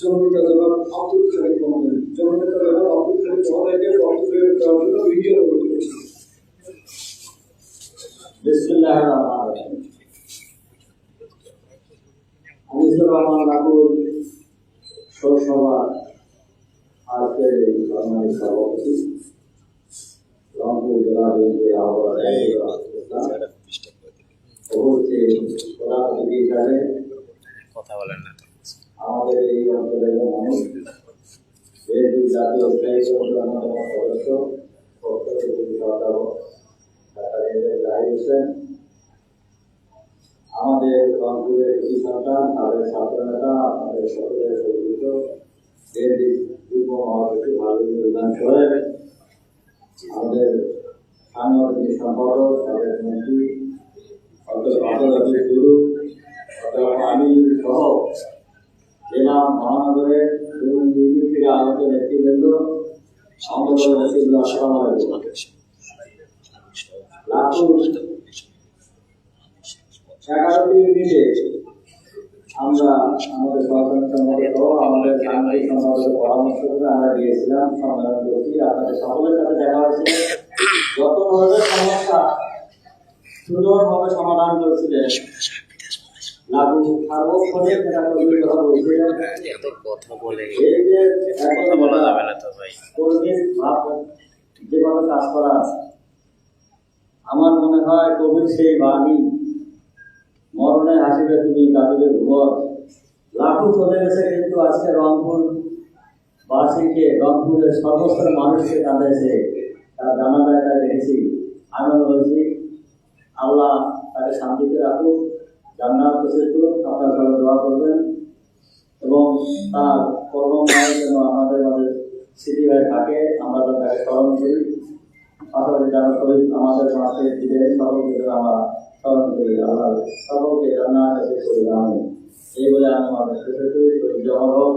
জননেতা জনাব আব্দুল খালিক মহোদয় জননেতা জনাব আব্দুল খালিক মহোদয়কে বক্তব্য দেওয়ার জন্য ভিডিও অনুরোধ করছি। বিসমিল্লাহ রহমান রহিম। আনিসুর রহমান বাবুর সৌসভা আজকের এই সভাপতি। রংপুর জেলা বিএনপির আহ্বায়ক উপস্থিত প্রধান অতিথি হিসাবে কথা বলেন না। আমাদের এই অঞ্চলের মানুষ বিএনপি জাতীয় স্থায়ী কমিটির অন্যতম সদস্য হোসেন, আমাদের রংপুরের কৃষি সন্তান, তাদের ছাত্র নেতা আপনাদের সম্পাদক, তাদের মন্ত্রী জেলা মহানগরের বিভিন্ন ইউনিট থেকে আগত নেতৃবৃন্দ আমাদের নেতৃবৃন্দ আসসালামু আমরা পরামর্শ আপনাদের সকলের দেখা হয়েছে। যত ধরনের সমস্যা সুন্দরভাবে সমাধান কথা বলছিলেন বলে। যে কথা বলা যাবে না তো ভাই। যেভাবে কাজ করা আমার মনে হয় কবির সেই বাণী মরণে হাসিবে তুমি কাঁদিবে ঘর লাখো চলে গেছে কিন্তু আজকে রংপুর বাসীকে রংপুরের সর্বস্তরের মানুষকে কাঁদেছে। তার জানাজায় দেখেছি আমি বলছি আল্লাহ তাকে শান্তিতে রাখুক। জান্নাত করুক আপনার ভালো দোয়া করবেন। এবং তার কর্মময় যেন আমাদের মধ্যে স্মৃতি হয়ে থাকে, আমরা যেন তাকে স্মরণ করি। পাশাপাশি যেন শহীদ আমাদের মাঠে দিলে সকলকে যেন আমরা স্মরণ করি। আল্লাহ সকলকে জান্নাত করি আমি এই বলে আমি আমাদের শেষে শহীদ হোক।